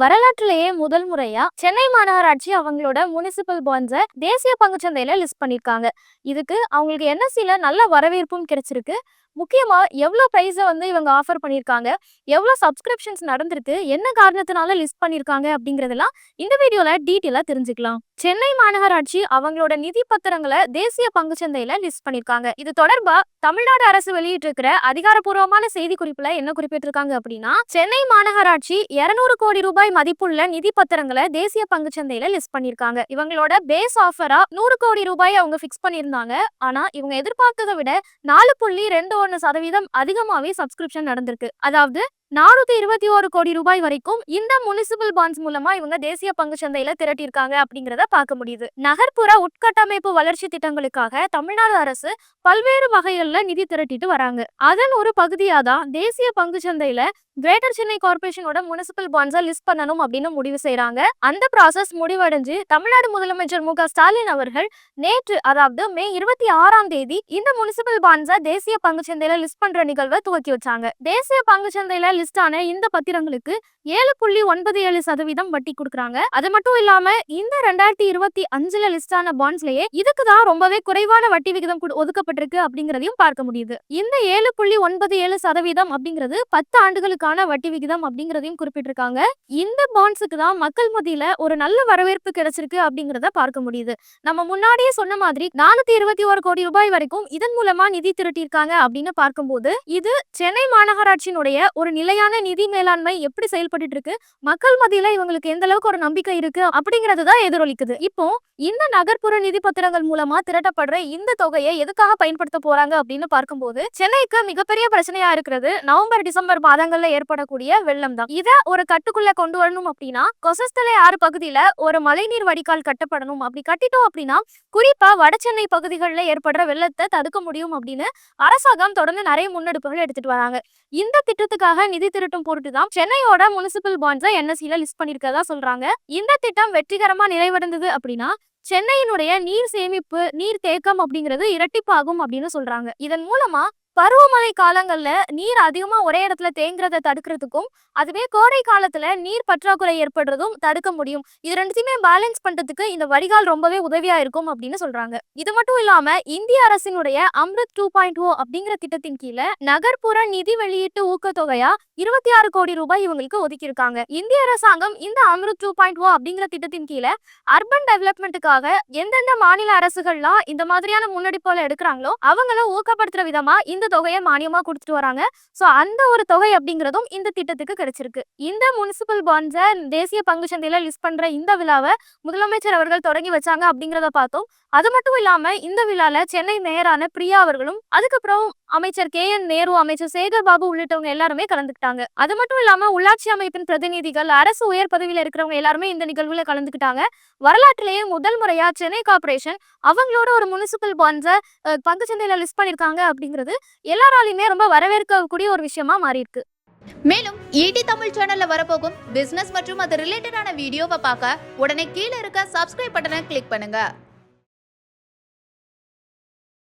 வரலாற்றிலேயே முதல் முறையா சென்னை மாநகராட்சி அவங்களோட முனிசிபல் பாண்ட்ஸை தேசிய பங்குச்சந்தையில லிஸ்ட் பண்ணிருக்காங்க. இதுக்கு அவங்களுக்கு என்எஸ்சியில நல்ல வரவேற்பும் கிடைச்சிருக்கு. முக்கியமா எவ்வளவு ப்ரைஸை வந்து இவங்க ஆஃபர் பண்ணியிருக்காங்க எவ்வளவு சப்ஸ்கிரிப்ஷன்ஸ் நடந்திருக்கு? என்ன காரணத்தினால லிஸ்ட் பண்ணியிருக்காங்க அப்படிங்கறதெல்லாம் இந்த வீடியோல டீட்டெயிலா தெரிஞ்சுக்கலாம். சென்னை மாநகராட்சி அவங்களோட நிதி பத்திரங்களை தேசிய பங்குச்சந்தையில லிஸ்ட் பண்ணிருக்காங்க. இது தொடர்பா தமிழ்நாடு அரசு வெளியிட்டு இருக்கிற அதிகாரப்பூர்வமான செய்தி குறிப்புல என்ன குறிப்பிட்டிருக்காங்க அப்படின்னா சென்னை மாநகராட்சி 200 கோடி ரூபாய் மதிப்புள்ள நிதி பத்திரங்களை தேசிய பங்கு சந்தையில லிஸ்ட் பண்ணிருக்காங்க இவங்களோட பேஸ் ஆஃபரா நூறு கோடி ரூபாய் அவங்க ஃபிக்ஸ் பண்ணியிருந்தாங்க. ஆனா இவங்க எதிர்பார்த்ததை விட நாலு புள்ளி ரெண்டு ஒன்னு சதவீதம் அதிகமாவே சப்ஸ்கிரிப்ஷன் நடந்திருக்கு. அதாவது நானூத்தி இருபத்தி ஒரு கோடி ரூபாய் வரைக்கும் இந்த முனிசிபல் பாண்ட்ஸ் மூலமா இவங்க தேசிய பங்கு சந்தையில திரட்டியிருக்காங்க அப்படிங்கறத பார்க்க முடியுது. நகர்ப்புற உட்கட்டமைப்பு வளர்ச்சி திட்டங்களுக்காக தமிழ்நாடு அரசு பல்வேறு வகைகள்ல நிதி திரட்டிட்டு வராங்க. அதன் ஒரு பகுதியா தான் தேசிய பங்கு சந்தையில கிரேட்டர் சென்னை கார்பரேஷனோட முனிசிபல் பாண்ட்ஸை லிஸ்ட் பண்ணணும் அப்படின்னு முடிவு செய்யறாங்க அந்த ப்ராசஸ் முடிவடைஞ்சு தமிழ்நாடு முதலமைச்சர் மு ஸ்டாலின் அவர்கள் நேற்று அதாவது மே இருபத்தி ஆறாம் தேதி இந்த முனிசிபல் பாண்ட்ஸை தேசிய பங்கு சந்தையில லிஸ்ட் பண்ற நிகழ்வை துவக்கி வச்சாங்க. தேசிய பங்கு சந்தையில லிஸ்டான இந்த பத்திரங்களுக்கு ஏழு புள்ளி ஒன்பது ஏழு சதவீதம் வட்டி கொடுக்குறாங்க. அது மட்டும் இல்லாம இந்த ரெண்டாயிரத்தி இருபத்தி அஞ்சுல லிஸ்டான பாண்ட்ஸ்லயே இதுக்கு தான் ரொம்பவே குறைவான வட்டி விகிதம் ஒதுக்கப்பட்டிருக்கு அப்படிங்கறதையும் பார்க்க முடியுது. இந்த ஏழு புள்ளி ஒன்பது ஏழு சதவீதம் அப்படிங்கிறது பத்து ஆண்டுகளுக்கான வட்டி விகிதம் அப்படிங்கறதையும் குறிப்பிட்டிருக்காங்க. இந்த பாண்ட்ஸுக்கு தான் மக்கள் மத்தியில ஒரு நல்ல வரவேற்பு கிடைச்சிருக்கு அப்படிங்கறத பார்க்க முடியுது. நம்ம முன்னாடியே சொன்ன மாதிரி நானூத்தி இருபத்தி ஒரு கோடி ரூபாய் வரைக்கும் இதன் மூலமா நிதி திரட்டியிருக்காங்க அப்படின்னு பார்க்கும்போது இது சென்னை மாநகராட்சியினுடைய ஒரு நில நிலையான நிதி மேலாண்மை எப்படி செயல்பட்டு இருக்கு மக்கள் மத்தியில இவங்களுக்கு எந்த அளவுக்கு ஒரு நம்பிக்கை இருக்கு? அப்படிங்கிறது தான் எதிரொலிக்குது. இப்போ இந்த நகர்ப்புற நிதி பத்திரங்கள் மூலமா திரட்டப்படுற இந்த தொகையை எதுக்காக பயன்படுத்த போறாங்க அப்படின்னு பார்க்கும்போது சென்னைக்கு மிகப்பெரிய பிரச்சனையா இருக்கிறது நவம்பர் டிசம்பர் மாதங்கள்ல ஏற்படக்கூடிய வெள்ளம் தான். இத ஒரு கட்டுக்குள்ள கொண்டு வரணும் அப்படின்னா கொசஸ்தலை ஆறு பகுதியில ஒரு மழைநீர் வடிகால் கட்டப்படணும். அப்படி கட்டிட்டோம் அப்படின்னா குறிப்பா வடசென்னை பகுதிகளில் ஏற்படுற வெள்ளத்தை தடுக்க முடியும் அப்படின்னு அரசாங்கம் தொடர்ந்து நிறைய முன்னெடுப்புகள் எடுத்துட்டு வராங்க. இந்த திட்டத்துக்காக நிதி திரட்டும் பொருட்டு தான் சென்னையோட முனிசிபல் பாண்ட்ஸை என்எஸ்சில லிஸ்ட் பண்ணிருக்கதா சொல்றாங்க. இந்த திட்டம் வெற்றிகரமா நிறைவடைந்தது அப்படின்னா சென்னையினுடைய நீர் சேமிப்பு நீர் தேக்கம் அப்படிங்கிறது இரட்டிப்பாகும் அப்படின்னு சொல்றாங்க. இதன் மூலமா பருவமழை காலங்கள்ல நீர் அதிகமா ஒரே இடத்துல தேங்குறத தடுக்கிறதுக்கும் அதுவே கோடை காலத்துல நீர் பற்றாக்குறை ஏற்படுறதும் தடுக்க முடியும். இது ரெண்டுத்தையுமே பேலன்ஸ் பண்றதுக்கு இந்த வடிகால் ரொம்பவே உதவியா இருக்கும் அப்படின்னு சொல்றாங்க. இது மட்டும் இல்லாம இந்திய அரசினுடைய அம்ருத் டூ பாயிண்ட் ஓ அப்படிங்கிற திட்டத்தின் கீழே நகர்ப்புற நிதி வெளியீட்டு ஊக்கத்தொகையா இருபத்தி ஆறு கோடி ரூபாய் இவங்களுக்கு ஒதுக்கியிருக்காங்க. இந்திய அரசாங்கம் இந்த அம்ருத் டூ பாயிண்ட் ஓ அப்படிங்கிற திட்டத்தின் கீழே அர்பன் டெவலப்மெண்ட்டுக்காக எந்தெந்த மாநில அரசுகள்லாம் இந்த மாதிரியான முன்னெடுப்புகளை எடுக்கிறாங்களோ அவங்கள ஊக்கப்படுத்துற விதமா இந்த தொகையை மானியமா கொடுத்துட்டு வராங்க. ஸோ அந்த ஒரு தொகை அப்படிங்கிறதும் இந்த திட்டத்துக்கு கிடைச்சிருக்கு. இந்த முனிசிபல் பாண்ட்ஸை தேசிய பங்கு சந்தையில லிஸ்ட் பண்ற இந்த விழாவை முதலமைச்சர் அவர்கள் தொடங்கி வச்சாங்க அப்படிங்கிறத பார்த்தோம். அது மட்டும் இல்லாம இந்த விழால சென்னை மேயரான பிரியா அவர்களும் அதுக்கப்புறம் அமைச்சர் கே என் நேரு அமைச்சர் சேகர் பாபு உள்ளிட்டவங்க எல்லாருமே கலந்துக்கிட்டாங்க. அது மட்டும் இல்லாம உள்ளாட்சி அமைப்பின் பிரதிநிதிகள் அரசு உயர் பதவியில இருக்கிறவங்க எல்லாருமே இந்த நிகழ்வுல கலந்துக்கிட்டாங்க. வரலாற்றிலேயே முதல் முறையா சென்னை கார்ப்பரேஷன் அவங்களோட ஒரு முனிசிபல் பாண்ட்ஸை பங்குச்சந்தையில லிஸ்ட் பண்ணிருக்காங்க அப்படிங்கிறது எல்லாராலையுமே ரொம்ப வரவேற்கக்கூடிய ஒரு விஷயமா மாறி இருக்கு மேலும் ஈடி தமிழ் சேனல்ல வரப்போகும் பிசினஸ் மற்றும் அது ரிலேட்டடான வீடியோவை பார்க்க உடனே கீழே இருக்க சப்ஸ்கிரைப் பட்டனை கிளிக் பண்ணுங்க.